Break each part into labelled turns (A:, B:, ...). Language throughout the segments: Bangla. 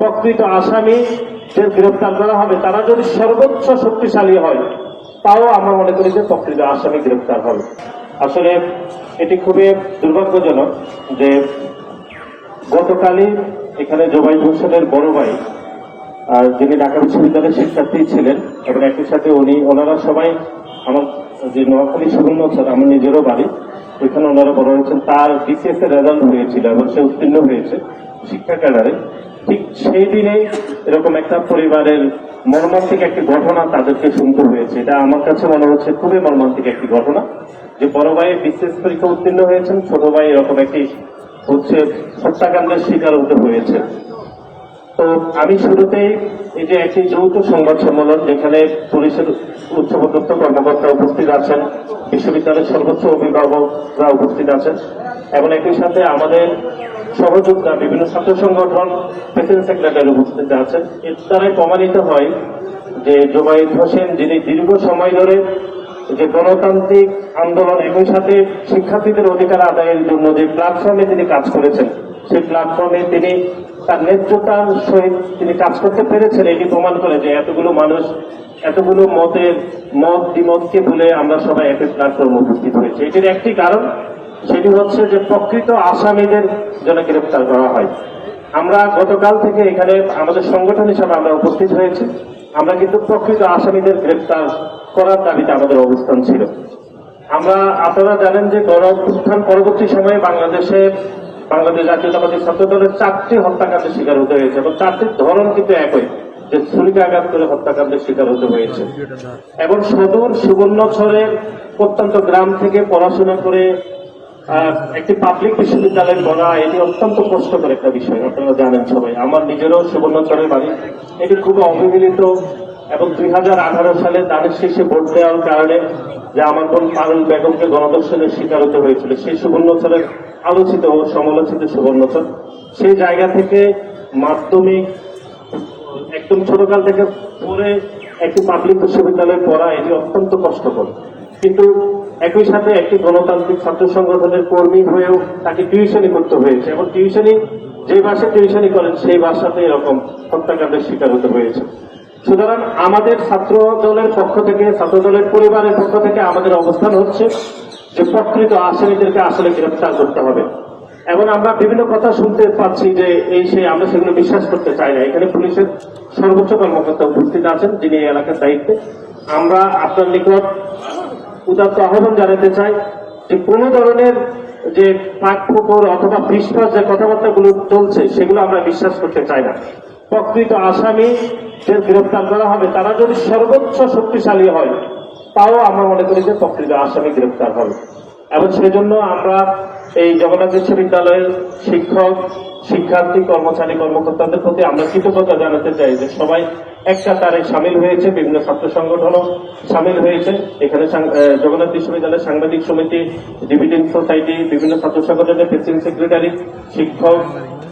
A: প্রকৃত আসামিদের গ্রেফতার করা হবে, তারা যদি সর্বোচ্চ শক্তিশালী হয়, তাও আমরা মনে করি যে প্রকৃত আসামি গ্রেফতার হবে। আসলে এটি খুবই দুর্ভাগ্যজনক যে গতকালই এখানে জোবাই হোসেনের বড় ভাই, আর যিনি ঢাকা বিশ্ববিদ্যালয়ের শিক্ষার্থী ছিলেন, এবং একই সাথে উনি, ওনারা সবাই আমার যে নোয়াখালী সুবর্ণ স্যার, আমার নিজেরও বাড়ি, ওইখানে ওনারা বড় হয়েছেন। তার বিসিএস এর রেজাল্ট হয়েছিল এবং সে উত্তীর্ণ হয়েছে শিক্ষা ক্যাডারে। ঠিক সেই দিনে এরকম একটা পরিবারের মর্মান্তিক একটি ঘটনা তাদেরকে শুনতে হয়েছে। এটা আমার কাছে মনে হচ্ছে খুবই মর্মান্তিক একটি ঘটনা। যে বড় ভাই বিসিএস পরীক্ষা উত্তীর্ণ হয়েছেন, ছোট ভাই এরকম একটি হচ্ছে হত্যাকাণ্ডের শিকার হতে হয়েছে। তো আমি শুরুতেই এই যে একটি যৌথ সংবাদ সম্মেলন যেখানে পুলিশের উচ্চপদস্থ কর্মকর্তা উপস্থিত আছেন, বিশ্ববিদ্যালয়ের সর্বোচ্চ অভিভাবকরা উপস্থিত আছেন এবং একই সাথে আমাদের সহযোদ্ধা, বিভিন্ন ছাত্র সংগঠন, প্রেসিডেন্ট সেক্রেটারি উপস্থিত আছেন। এর দ্বারাই প্রমাণিত হয় যে জোবাইদ হোসেন, যিনি দীর্ঘ সময় ধরে যে গণতান্ত্রিক আন্দোলন একই সাথে শিক্ষার্থীদের অধিকার আদায়ের জন্য যে প্ল্যাটফর্মে তিনি কাজ করেছেন, সেই প্ল্যাটফর্মে তিনি তার ন্যায্যতার সহিত তিনি কাজ করতে পেরেছেন। এটি প্রমাণ করে যে এতগুলো মানুষ, এতগুলো মতের মত দ্বিমতকে ভুলে আমরা সবাই একই প্ল্যাটফর্মে উপস্থিত হয়েছে। এটির একটি কারণ সেটি হচ্ছে যে প্রকৃত আসামিদের জন্য গ্রেপ্তার করা হয়। আমরা গতকাল থেকে এখানে আমাদের সংগঠন হিসাবে আমরা উপস্থিত হয়েছি। আমরা কিন্তু প্রকৃত আসামিদের গ্রেপ্তার করার দাবিতে আমাদের অবস্থান ছিল। আমরা, আপনারা জানেন যে গণ অভ্যুত্থান পরবর্তী সময়ে বাংলাদেশে বাংলাদেশ জাতীয়তাবাদী ছাত্র দলের চারটি হত্যাকাণ্ডের শিকার হতে হয়েছে এবং চারটির ধরন কিন্তু একই, যে ছুরিকে আঘাত করে হত্যাকাণ্ডের শিকার হতে হয়েছে। এবং সদর সুবর্ণছরের প্রত্যন্ত গ্রাম থেকে পড়াশোনা করে একটি পাবলিক বিশ্ববিদ্যালয়ে পড়া এটি অত্যন্ত কষ্টকর একটা বিষয়, আপনারা জানেন সবাই। আমার নিজেরও সুবর্ণচরের বাড়ি। এটি খুব অবহেলিত এবং দুই হাজার আঠারো সালে দানের শেষে ভোট দেওয়ার কারণে যে আমার বোন পারুল বেগমকে গণদর্শনের শিকার হতে হয়েছিল, সেই সুবর্ণচরের আলোচিত ও সমালোচিত সুবর্ণচর। সেই জায়গা থেকে মাধ্যমিক, একদম ছোটকাল থেকে পড়ে একটি পাবলিক বিশ্ববিদ্যালয়ে পড়া, এটি অত্যন্ত কষ্টকর। কিন্তু একই সাথে একটি গণতান্ত্রিক ছাত্র সংগঠনের কর্মী হয়েও তাকে টিউশনি করতে হয়েছে। এবং টিউশনি, যে ভাষায় টিউশনি করেন, সেই ভাষাতে এরকম হত্যাকাণ্ডের শিকার হতে হয়েছে। সুতরাং আমাদের ছাত্র দলের পক্ষ থেকে, ছাত্র দলের পরিবারের পক্ষ থেকে আমাদের অবস্থান হচ্ছে যে প্রকৃত আসামিদেরকে আসলে গ্রেফতার করতে হবে। এবং আমরা বিভিন্ন কথা শুনতে পাচ্ছি যে এই সেই আমরা সেগুলো বিশ্বাস করতে চাই না। এখানে পুলিশের সর্বোচ্চ কর্মকর্তা উপস্থিত আছেন, যিনি এলাকার দায়িত্বে। আমরা আপনার নিকট উদাত্ত আহ্বান জানাতে চাই যে কোনো ধরনের যে পাক অথবা বিশ্বাস যে কথাবার্তাগুলো চলছে, সেগুলো আমরা বিশ্বাস করতে চাই না। প্রকৃত আসামি যে গ্রেফতার করা হবে, তারা যদি সর্বোচ্চ শক্তিশালী হয়, তাও আমরা মনে করি যে প্রকৃত আসামি গ্রেফতার হবে। এবং সেজন্য আমরা এই জগন্নাথ বিশ্ববিদ্যালয়ের শিক্ষক, শিক্ষার্থী, কর্মচারী, কর্মকর্তাদের প্রতি আমরা কৃতজ্ঞতা জানাতে চাই যে সবাই একটা তারে সামিল হয়েছে, বিভিন্ন ছাত্র সংগঠনও সামিল হয়েছে। এখানে জগন্নাথ বিশ্ববিদ্যালয়ের সাংবাদিক সমিতি, ডিভিডেন্ট সোসাইটি, বিভিন্ন ছাত্র সংগঠনের প্রেসিডেন্ট সেক্রেটারি, শিক্ষক,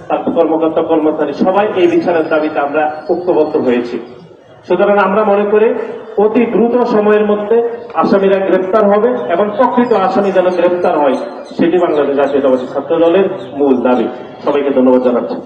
A: ছাত্র কর্মকর্তা, কর্মচারী, সবাই এই বিচারের দাবিতে আমরা ঐক্যবদ্ধ হয়েছি। সুতরাং আমরা মনে করি অতি দ্রুত সময়ের মধ্যে আসামিরা গ্রেপ্তার হবে এবং প্রকৃত আসামি যেন গ্রেপ্তার হয়, সেটি বাংলাদেশ জাতীয়তাবাদী ছাত্র দলের মূল দাবি। সবাইকে ধন্যবাদ জানাচ্ছি।